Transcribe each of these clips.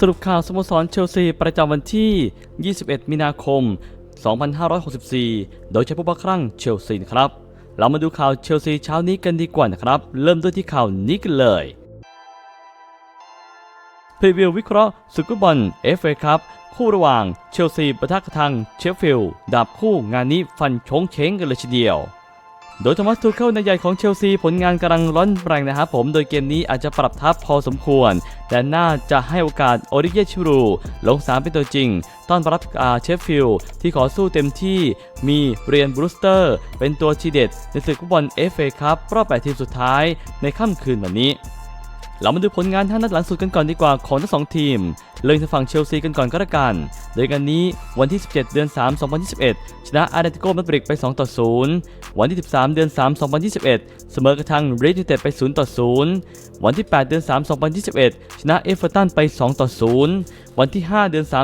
สรุปข่าวสโมสรเชลซีประจำวันที่ 21 มีนาคม 2564 โดยใช้ผู้บักครั่งเชลซีครับ เรามาดูข่าวเชลซีเช้านี้กันดีกว่านะครับ เริ่มด้วยที่ข่าวนี้กันเลยพรีวิววิเคราะห์ศึกฟุตบอล FA ครับคู่ระหว่างเชลซีปะทะกระทังเชฟฟิลด์ดาบคู่งานนี้ฟันชงเช้งกันเลยทีเดียว โดยโทมัสทูเคิลนายใหญ่ของเชลซีผลงานกำลังร้อนแรงนะครับผม โดยเกมนี้อาจจะปรับทัพพอสมควร แต่น่าจะให้โอกาสโอริเกชิรูลงสามเป็นตัวจริง ต้อนรับอาเชฟฟิลที่ขอสู้เต็มที่มีเรียนบรูสเตอร์ เป็นตัวชีเด็ดในศึกฟุตบอลเอฟเอครับรอบ8ทีมสุดท้ายในค่ำคืนวันนี้ เรามาดูผลงานท่านัดหลังสุดกันก่อนดีกว่าของทั้งสองทีม เริ่มที่ฝั่งเชลซีกันก่อนก็แล้วกัน โดยกันนี้วันที่ 17 เดือน 3 2021 ชนะอาร์เดติโกมาดริดไป 2 ต่อ 0 วันที่ 13 เดือน 3 2021 เสมอกระทั่งเรดยูเต็ดไป 0 ต่อ 0 วันที่ 8 เดือน 3 2021 ชนะเอฟเวอร์ตันไป 2 ต่อ 0 วันที่ 5 เดือน 3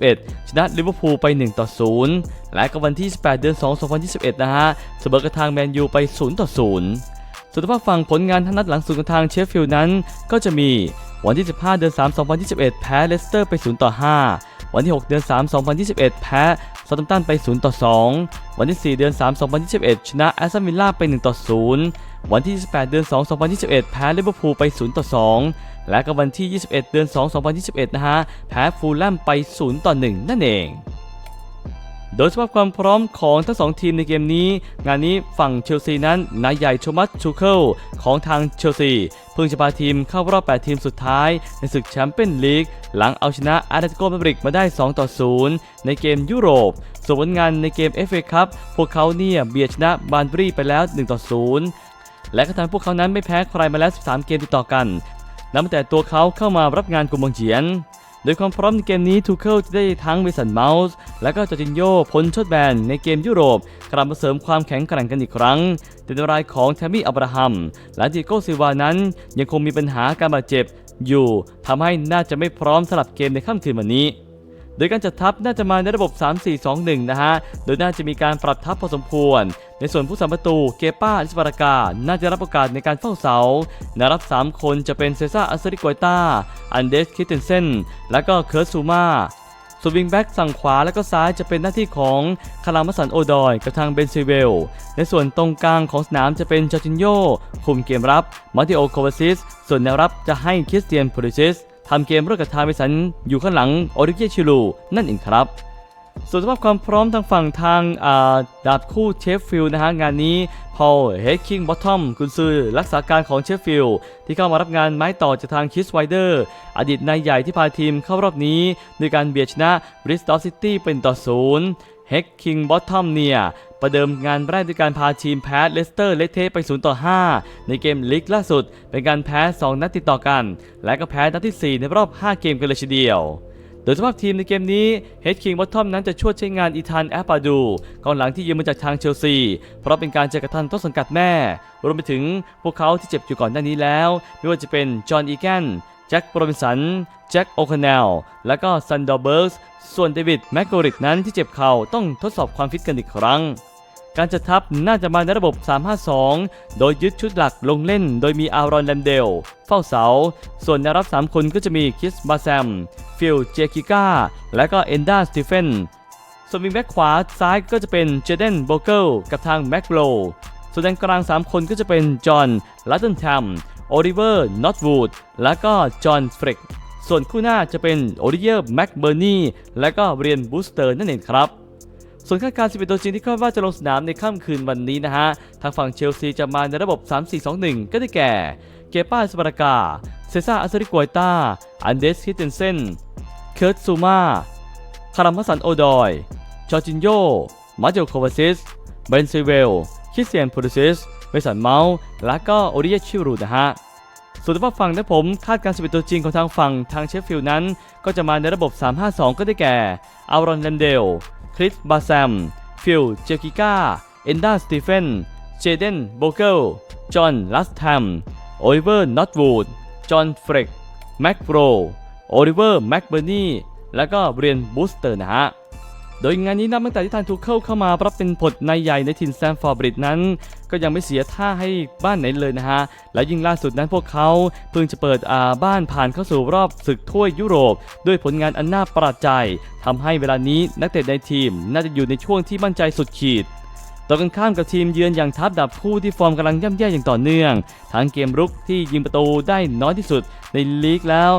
2021 ชนะลิเวอร์พูลไป 1 ต่อ 0 และก็วันที่ 18 เดือน 2 2021 นะฮะ เสมอกระทั่งแมนยูไป 0 ต่อ 0 ส่วนทางฝั่งผลงานทั้งนัดหลังสุดของทางเชฟฟิลด์นั้น ก็จะมีวันที่ 15 เดือน 3 2021 แพ้เลสเตอร์ไป 0 ต่อ 5 วันที่ 6 เดือน 3 2021 แพ้ซาตัมตันไป 0 ต่อ 2 วันที่ 4 เดือน 3 2021 ชนะแอสตันวิลล่าไป 1 ต่อ 0 วันที่ 28 เดือน 2 2021 แพ้ลิเวอร์พูลไป 0 ต่อ 2 และก็วันที่ 21 เดือน 2 2021 นะฮะ แพ้ฟูลแลมไป 0 ต่อ 1 นั่นเอง โดยสภาพความพร้อมของทั้งสองทีมในเกมนี้ งานนี้ฝั่งเชลซีนั้นนายใหญ่โทมัสชูเคิลของทางเชลซีเพิ่งจะพาทีมเข้ารอบ 8 ทีมสุดท้าย ในศึกแชมเปี้ยนลีก หลังเอาชนะอาร์เตติโกมาดริดมาได้ 2 ต่อ 0 ในเกมยุโรป ส่วนผลงานในเกม FA ครับพวกเขาเนี่ยเบียดชนะบานบรีไปแล้ว 1 ต่อ 0 และก็ทำพวกเขานั้นไม่แพ้ใครมาแล้ว 13 เกมติดต่อกันนับแต่ตัวเขาเข้ามารับงานกุมบังเจียน โดยความพร้อมในเกมนี้ทูเคิลจะได้ทั้งเวสันเมาส์ และก็จอร์จินโยพ้นชดแบนในเกมยุโรปกลับมาเสริมความแข็งแกร่งกันอีกครั้งแต่ในรายของแทมมี่อับราฮัม และดิโก้ซิวานั้น ยังคงมีปัญหาการบาดเจ็บอยู่ทำให้น่าจะไม่พร้อมสำหรับเกมในค่ำคืนวันนี้ โดยการจัดทัพน่าจะมาในระบบ 3-4-2-1 นะฮะ โดยน่าจะมีการปรับทัพพอสมควร ในส่วนผู้สัมประตูเกป้าลิสปารากา น่าจะรับโอกาสในการเฝ้าเสาแนวรับ 3 คนจะเป็นเซซ่าอัสเซริกวยตาอันเดสคิเทนเซน และก็เคิร์ตซูมาส่วนวิงแบ็กฝั่งขวาและก็ซ้ายจะเป็นหน้าที่ของคารามสันโอดอยกับทางเบนซิเวล ในส่วนตรงกลางของสนามจะเป็นจอร์จินโยคุมเกมรับมาติโอโควาซิส ส่วนแนวรับจะให้คริสเตียนโพลิซิส ทำเกมร่วมกับทาเมสันอยู่ข้างหลังโอริเกชิลูนั่นเองครับ ส่วนสภาพความพร้อมทางฝั่งทางาดาบคู่เชฟฟิลนะฮะงานนี้พอลเฮดคิงบอททอมกุนซือรักษาการของเชฟฟิลที่เข้ามารับงานไม้ต่อจากทางคิสไวเดอร์อดีตนายใหญ่ที่พาทีมเข้ารอบนี้ด้วยการเบียดชนะบริสตอลซิตี้เป็นต่อศูนย์เฮดคิงบอททอมเนี่ย ประเดิมงานแรกด้วยการพาทีมแพ้เลสเตอร์เลเทไป 0 ต่อ 5 ในเกมลีกล่าสุด เป็นการแพ้ 2 นัดติดต่อกัน และก็แพ้นัดที่ 4 ในรอบ 5 เกมกันเลยทีเดียวโดยสภาพทีมในเกมนี้เฮดคิงบอททอมนั้นจะช่วยใช้งานอีธานแอปปาดูกองหลังที่ยืมมาจากทางเชลซี เพราะเป็นการเจอกับท่านต้นสังกัดแม่ รวมไปถึงพวกเขาที่เจ็บอยู่ก่อนหน้านี้แล้ว ไม่ว่าจะเป็นจอห์นอีแกนแจ็คโรบินสัน แจ็คโอคอนเนลและก็ซันดอร์เบิร์กส่วนเดวิดแมกโกริกนั้นที่เจ็บเข่าต้องทดสอบความฟิตกันอีกครั้ง การจัดทัพน่าจะมาในระบบ 352 โดยยึดชุดหลักลงเล่น โดยมีอารอนแลมเดล เฝ้าเสา ส่วนแนวรับ 3 คนก็จะมีคิสบาแซม ฟิลเจคิก้า และก็เอนดาสตีเฟน ส่วนวิงแบ็กขวาซ้ายก็จะเป็นเจเดนโบเกิลกับทางแม็กโรส่วนแดนกลาง 3 คนก็จะเป็นจอห์นลัตเทนแทมโอลิเวอร์นอตวูดและก็จอห์นฟริกส่วนคู่หน้าจะเป็นโอลิเวอร์แม็กเบอร์นีและก็เรียนบูสเตอร์นั่นเองครับ ส่วนคาดการณ์11 ตัวจริงที่คาดว่าจะลงสนามในค่ำคืนวันนี้นะฮะ ทางฝั่งเชลซีจะมาในระบบ 3-4-2-1 ก็ได้แก่ เกป้าสปารากา เซซ่าอัสริกวยตา อันเดสคิตเทนเซน เคิร์ตซูมา คารัมพัสันโอดอย จอร์จินโย มาเจลโควาซิส เบนซิเวล คริสเตียนพูลิซิส เวสันเมาส์ และก็โอริเยชิรูนะฮะส่วนฝั่งนะผมคาดการณ์11ตัวจริงของทางฝั่งทางเชฟฟิลด์นั้น ก็จะมาในระบบ 352 ก็ได้แก่อารอนแลมเดล ริสบาแซม ฟิลเจคิก้า เอนดาสตีเฟน เจเดนโบเกิล จอห์นลัสแฮม โอลิเวอร์นอตวูด จอห์นเฟรกแม็กโรโอลิเวอร์แม็กเบอร์นีและก็เบรียนบูสเตอร์นะฮะ โดยงานนี้นับตั้งแต่ที่ทางทูเคิลเข้ามารับเป็นผลนายใหญ่ในทีมแซมฟอร์บริดนั้น ก็ยังไม่เสียท่าให้บ้านไหนเลยนะฮะ และยิ่งล่าสุดนั้นพวกเขาเพิ่งจะเปิดอาบ้านผ่านเข้าสู่รอบศึกถ้วยยุโรป ด้วยผลงานอันน่าประหลาดใจทำให้เวลานี้นักเตะในทีมน่าจะอยู่ในช่วงที่มั่นใจสุดขีดตรงกันข้ามกับทีมเยือนอย่างทัพดับคู่ที่ฟอร์มกำลังย่ำแย่อย่างต่อเนื่อง ทั้งเกมรุกที่ยิงประตูได้น้อยที่สุดในลีกแล้ว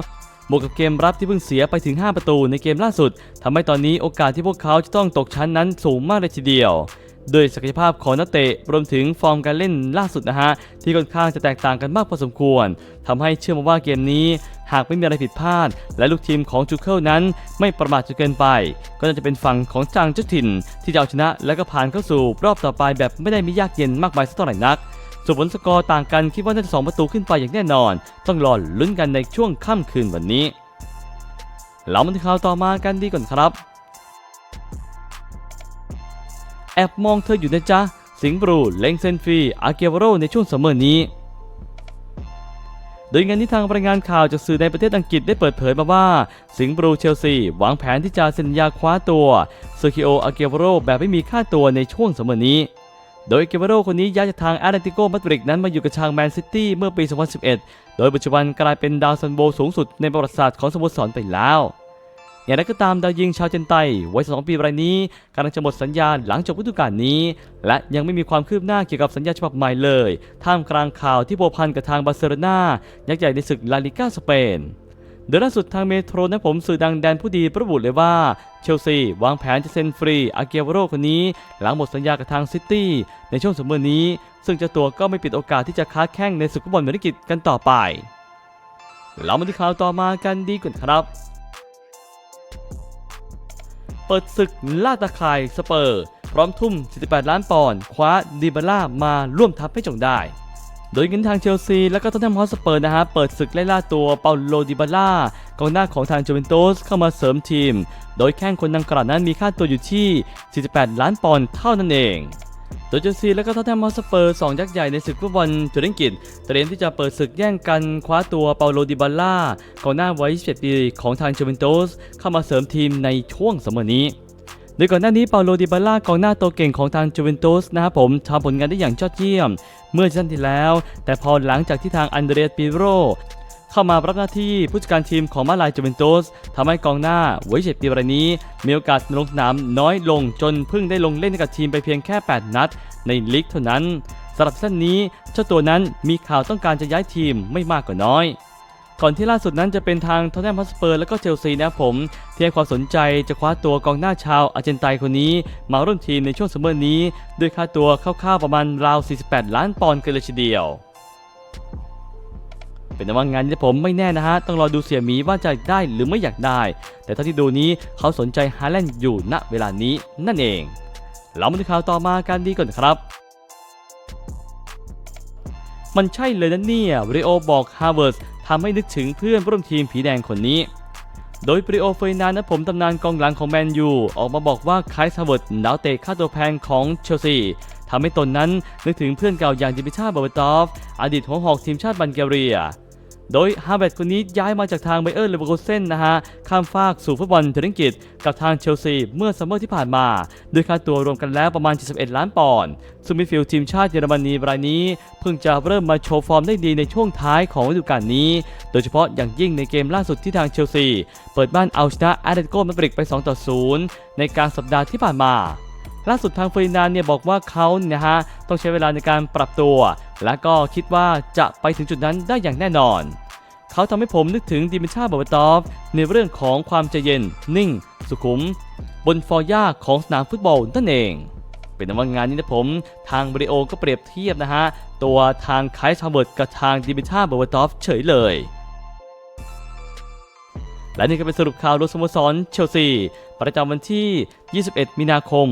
บวกกับเกมรับที่เพิ่งเสียไปถึง 5 ประตูในเกมล่าสุดทำให้ตอนนี้โอกาสที่พวกเขาจะต้องตกชั้นนั้นสูงมากเลยทีเดียวโดยศักยภาพของนักเตะรวมถึงฟอร์มการเล่นล่าสุดนะฮะ ที่ค่อนข้างจะแตกต่างกันมากพอสมควรทำให้เชื่อมาว่าเกมนี้ หากไม่มีอะไรผิดพลาด และลูกทีมของจูเคิลนั้นไม่ประมาทจนเกินไป ก็น่าจะเป็นฝั่งของจางเจ้าถิ่น ที่จะเอาชนะและก็ผ่านเข้าสู่รอบต่อไปแบบไม่ได้ม่ยากเย็นมากมายสักเท่าไหร่นัก ส่วนผลสกอร์ต่างกันคิดว่าน่าจะสองประตูขึ้นไปอย่างแน่นอน ต้องรอลุ้นกันในช่วงค่ำคืนวันนี้เรามาถึงข่าวต่อมากันดีก่อนครับ แอบมองเธออยู่นะจ๊ะ สิงบรูเล็งเซนฟรีอาเกวโรในช่วงซัมเมอร์นี้ โดยงานนี้ทางรายงานข่าวจากสื่อในประเทศอังกฤษได้เปิดเผยมาว่า สิงห์บรูเชลซีวางแผนที่จะเซ็นสัญญาคว้าตัวเซอร์คิโออาเกวโรแบบไม่มีค่าตัวในช่วงซัมเมอร์นี้ โดยเกวโรคนนี้ย้ายจากทางแอตเลติโกมาดริดนั้นมาอยู่กับทางแมนซิตี้เมื่อปี 2011 โดยปัจจุบันกลายเป็นดาวซันโบสูงสุดในประวัติศาสตร์ของสโมสรไปแล้วอย่างไรก็ตามดาวยิงชาวเจนไตวัย 2 ปีรายนี้กำลังจะหมดสัญญาหลังจบฤดูกาลนี้ และยังไม่มีความคืบหน้าเกี่ยวกับสัญญาฉบับใหม่เลย ท่ามกลางข่าวที่พัวพันกับทางบาร์เซโลนายักษ์ใหญ่ในศึกลาลิก้าสเปน โดยล่าสุดทางเมโทรนะผมสื่อดังแดนผู้ดีประบุเลยว่าเชลซีวางแผนจะเซ็นฟรีอาเกวโรคนนี้ หลังหมดสัญญากับทางซิตี้ในช่วงสมเมอร์นี้ ซึ่งเจ้าตัวก็ไม่ปิดโอกาสที่จะค้าแข่งในศึกฟุตบอลเมริกิจกันต่อไปเรามาที่ข่าวต่อมากันดีกว่าครับ เปิดศึกล่าตะข่ายสเปอร์ พร้อมทุ่ม 48 ล้านปอนด์คว้าดิบาล่ามาร่วมทัพให้จงได้ โดยเงินทางเชลซีและก็ท็อตแนมฮอสเปอร์นะฮะเปิดศึกไล่ล่าตัวเปาโลดิบาล่ากองหน้าของทางจูเวนตุสเข้ามาเสริมทีม โดยแข้งคนดังกล่าวนั้นมีค่าตัวอยู่ที่ 48 ล้านปอนด์เท่านั้นเองโดยเชลซีและก็ท็อตแนมฮอสเปอร์สองยักษ์ใหญ่ในศึกฟุตบอลจุดอังกฤษเตรียมที่จะเปิดศึกแย่งกันคว้าตัวเปาโลดิบาล่ากองหน้าวัย 27 ปีของทางจูเวนตุสเข้ามาเสริมทีมในช่วงสมอนี้โดยก่อนหน้านี้เปาโลดิบาล่ากองหน้าตัวเก่งของทางจูเวนตุสนะครับผมทำผลงานได้อย่างยอดเยี่ยม เมื่อชั่นที่แล้ว แต่พอหลังจากที่ทางอันเดรสปิโรเข้ามารับหน้าที่ผู้จัดการทีมของมาลายจูเวนตุสทำให้กองหน้าไว้เจ็ดปีรายนี้ มีโอกาสลงสนามน้อยลงจนเพิ่งได้ลงเล่นกับทีมไปเพียงแค่ 8 นัด ในลีกเท่านั้นสำหรับเส้นนี้เจ้าตัวนั้นมีข่าวต้องการจะย้ายทีมไม่มากก็น้อย ก่อนที่ล่าสุดนั้นจะเป็นทางทอตแนมฮอตสเปอร์และก็เชลซีนะครับผมที่ให้ความสนใจจะคว้าตัวกองหน้าชาวอาร์เจนไตนคนนี้ มาร่วมทีมในช่วงซัมเมอร์นี้ด้วยค่าตัวคร่าวๆประมาณราว 48 ล้านปอนด์กันเลยทีเดียวเป็นว่างานนี้ผมไม่แน่นะฮะ ต้องรอดูเสี่ยหมีว่าจะได้หรือไม่อยากได้ แต่เท่าที่ดูนี้เขาสนใจฮาแลนด์อยู่ณเวลานี้นั่นเอง เรามาดูข่าวต่อมากันดีก่อนครับ มันใช่เลยนะเนี่ยริโอบอกฮาร์วาร์ด ทำให้นึกถึงเพื่อนร่วมทีมผีแดงคนนี้ โดยปริโอเฟยนานนะผมตำนานกองหลังของแมนยู ออกมาบอกว่าคลส์ฮาร์วาร์ดดาวเตะค่าตัวแพงของเชลซีทำให้ตนนั้นนึกถึงเพื่อนเก่าอย่างดิมิชาบอเบตอฟ อดีตหัวหอกทีมชาติบัลแกเรีย โดยฮาร์เวร์ดคนนี้ย้ายมาจากทางไบเออร์เลเวอร์คูเซนนะฮะ ข้ามฟากสู่ฟุตบอลเทนนิสกิจกับทางเชลซีเมื่อซัมเมอร์ที่ผ่านมา ด้วยค่าตัวรวมกันแล้วประมาณ 71 ล้านปอนด์ซึ่งมิดฟิลด์ทีมชาติเยอรมนีรายนี้ เพิ่งจะเริ่มมาโชว์ฟอร์มได้ดีในช่วงท้ายของฤดูกาลนี้ โดยเฉพาะอย่างยิ่งในเกมล่าสุดที่ทางเชลซี เปิดบ้านเอาชนะแอตเลติโกมาดริดไป 2 ต่อ 0 ในกลางสัปดาห์ที่ผ่านมาล่าสุดทางเฟอร์ดินานเนี่ยบอกว่าเขาเนี่ยฮะต้องใช้เวลาในการปรับตัวและก็คิดว่าจะไปถึงจุดนั้นได้อย่างแน่นอน เขาทำให้ผมนึกถึงดิมิชาบาบตอฟในเรื่องของความใจเย็น นิ่ง สุขุม บนฟอร์ย่าของสนามฟุตบอลนั่นเอง เป็นว่างานนี้นะผม ทางบริโอก็เปรียบเทียบนะฮะ ตัวทางไคส์ฮาเวิร์ดกับทางดิมิชาบาบตอฟเฉยเลยและนี่ก็เป็นสรุปข่าวรถสโมสรเชลซี ประจำวันที่ 21 มีนาคม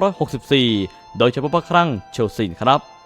2564 โดยเฉพาะครั้งเชลซีครับ